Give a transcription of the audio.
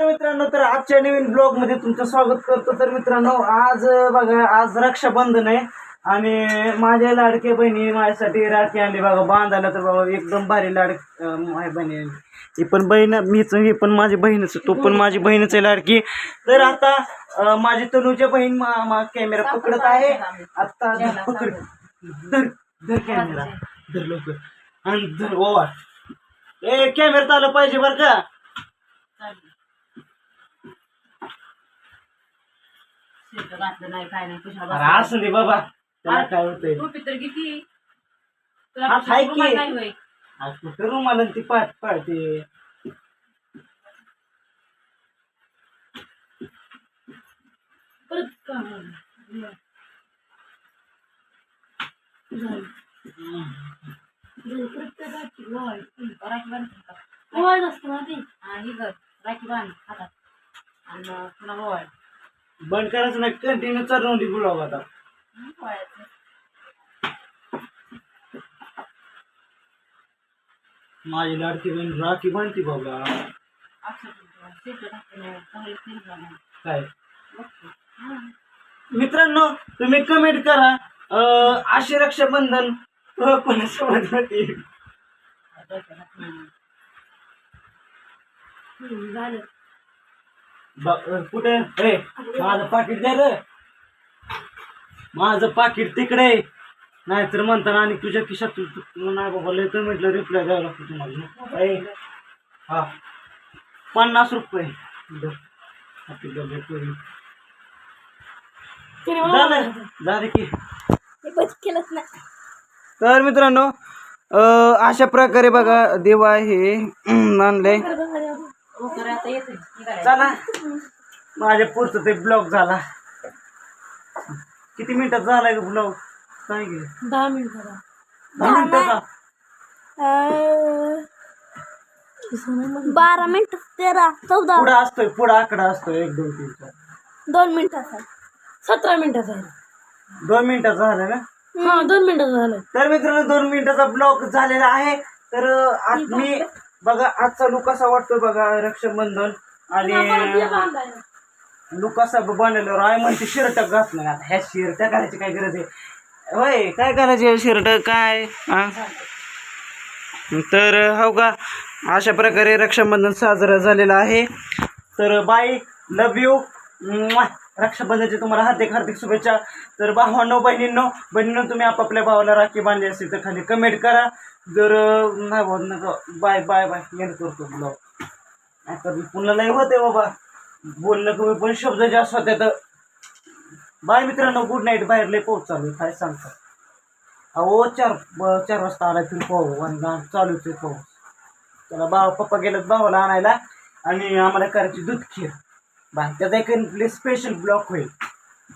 तर मित्रांनो तर आजच्या नवीन ब्लॉगमध्ये तुमचं स्वागत करतो. तर मित्रांनो आज बघा आज रक्षाबंधन आहे. आणि माझ्या लाडके बहिणी माझ्यासाठी राखी आणली. बघा बांधायला तर बाबा एकदम भारी लाड माझ्या बहिणी ही पण बहीण मीच ही पण माझी बहीणच. तो पण माझी बहीणच आहे लाडकी. तर आता माझी तनुच्या बहीण कॅमेरा पकडत आहे. आता पकड. धर धर कॅमेरा धर लवकर. आणि धर ओवा. ए कॅमेरा आलं पाहिजे बरं का. शेत घातलं नाही काय नाही कशाला अरे असं दे बाबा त्याला काय होतंय टोपी तर किती हा, हाय की. रुमाल नाही होय आज कुठं रुमाला ती पाठ पाळते परत काम झालं. झालं. झालं. परत त्या राखी वळ. राखी बांधते का? वळ असतं ना ती आणि राखी बांध हातात आणि बंद करायचं नाही कंटिन्यू चालवून ती बोलावं आता. माझी लाडकी बहीण राखी बांधती बघा काय? मित्रांनो तुम्ही कमेंट करा. अं, रक्षाबंधन कोणासोबत होती? झालं. कुठे? ए माझं पाकिट द्या रे. माझं पाकिट तिकडे. आहे. नाहीतर म्हणताना आणि तुझ्या खिशात नाही बाबा लय कमेंटला रिप्लाय द्यावा लागतो तुम्हाला. ए, हा. पन्नास रुपये. दे. दे. झालं. झालं की. तर मित्रांनो अं, अशा प्रकारे बघा देवा हे आणलंय. हो चला. माझ्या पुढचं ते ब्लॉग झाला. किती मिनिटात झालाय का ब्लॉग? काय गे दहा मिनिटं दहा मिनिटाचा बारा मिनिट तेरा चौदा. पुढं असतोय पुढं आकडा असतोय एक दोन तीन चार. दोन मिनिटाचा सतरा मिनिटाचं आहे दोन मिनिटाचा झाला ना? हा दोन मिनिटाचं झालं. तर मित्रांनो दोन मिनिटाचा ब्लॉग झालेला आहे. तर अं, आज मी बघा आजचा लुक कसा वाटतोय बघा रक्षाबंधन आणि लुक कसा बनवल्यावर आहे म्हणते शर्ट घातलं आता ह्या शर्ट घालायची काय गरज आहे? होय काय घालायचे शर्ट? काय? तर हो का अशा प्रकारे रक्षाबंधन साजरा झालेला आहे. तर बाय लव यू रक्षाबंधनची तुम्हाला हार्दिक हार्दिक शुभेच्छा. तर भावांनो बहिणींनो बहिणींनो तुम्ही आपापल्या भावाला राखी बांधली असेल तर खाली कमेंट करा. जर नाही भाऊ नका बाय बाय बाय एंड करतो ब्लॉग नाही मी पुन्हा लय होते बाबा. बोलणं कमी पण शब्द जास्त होते तर. बाय मित्रांनो गुड नाईट बाहेर लय पाऊस चालू आहे काय सांगता. अहो चार चार वाजता आला तरी पाहू आणि चालूच आहे पाऊस. त्याला बाबा पप्पा गेलं भावाला आणायला आणि आम्हाला करायची दूध खीर. बाय त्याचा एक स्पेशल ब्लॉक होईल.